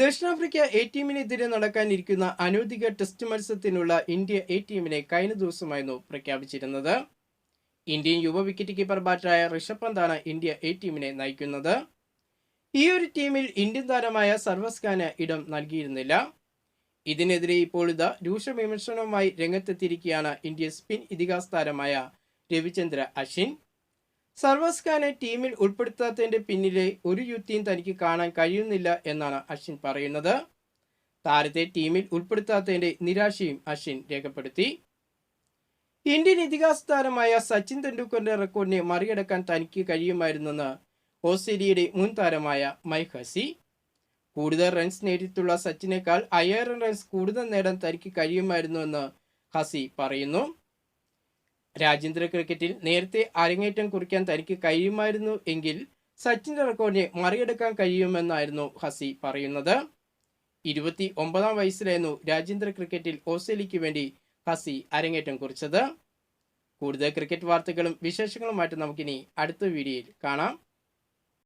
ദക്ഷിണാഫ്രിക്ക എ ടീമിനെതിരെ നടക്കാനിരിക്കുന്ന അനൗദ്യോഗിക ടെസ്റ്റ് മത്സരത്തിനുള്ള ഇന്ത്യ എ ടീമിനെ കഴിഞ്ഞ ദിവസമായിരുന്നു പ്രഖ്യാപിച്ചിരുന്നത്. ഇന്ത്യൻ യുവ വിക്കറ്റ് കീപ്പർ ബാറ്ററായ ഋഷഭ് പന്താണ് ഇന്ത്യ എ ടീമിനെ നയിക്കുന്നത്. ഈ ഒരു ടീമിൽ ഇന്ത്യൻ താരമായ സർവസ് ഇടം നൽകിയിരുന്നില്ല. ഇതിനെതിരെ ഇപ്പോൾ ഇത് രൂക്ഷ വിമർശനവുമായി രംഗത്തെത്തിയിരിക്കുകയാണ് ഇന്ത്യൻ സ്പിൻ ഇതിഹാസ താരമായ രവിചന്ദ്ര അശ്വിൻ. സർവസ് ഖാനെ ടീമിൽ ഉൾപ്പെടുത്താത്തതിന്റെ പിന്നിലെ ഒരു യുക്തിയും തനിക്ക് കാണാൻ കഴിയുന്നില്ല എന്നാണ് അശ്വിൻ പറയുന്നത്. താരത്തെ ടീമിൽ ഉൾപ്പെടുത്താത്തതിന്റെ നിരാശയും അശ്വിൻ രേഖപ്പെടുത്തി. ഇന്ത്യൻ ഇതിഹാസ താരമായ സച്ചിൻ തെണ്ടുൽക്കറിന്റെ റെക്കോർഡിനെ മറികടക്കാൻ തനിക്ക് കഴിയുമായിരുന്നെന്ന് ഓസ്ട്രേലിയയുടെ മുൻ താരമായ മൈക്ക് ഹസി. കൂടുതൽ റൺസ് നേടിയിട്ടുള്ള സച്ചിനേക്കാൾ അയ്യായിരം റൺസ് കൂടുതൽ നേടാൻ തനിക്ക് കഴിയുമായിരുന്നുവെന്ന് ഹസി പറയുന്നു. രാജ്യാന്തര ക്രിക്കറ്റിൽ നേരത്തെ അരങ്ങേറ്റം കുറിക്കാൻ തനിക്ക് കഴിയുമായിരുന്നു എങ്കിൽ സച്ചിന്റെ റെക്കോർഡിനെ മറികടക്കാൻ കഴിയുമെന്നായിരുന്നു ഹസി പറയുന്നത്. ഇരുപത്തി ഒമ്പതാം വയസ്സിലായിരുന്നു രാജ്യാന്തര ക്രിക്കറ്റിൽ ഓസ്ട്രേലിയയ്ക്ക് വേണ്ടി ഹസി അരങ്ങേറ്റം കുറിച്ചത്. കൂടുതൽ ക്രിക്കറ്റ് വാർത്തകളും വിശേഷങ്ങളുമായിട്ട് നമുക്കിനി അടുത്ത വീഡിയോയിൽ കാണാം.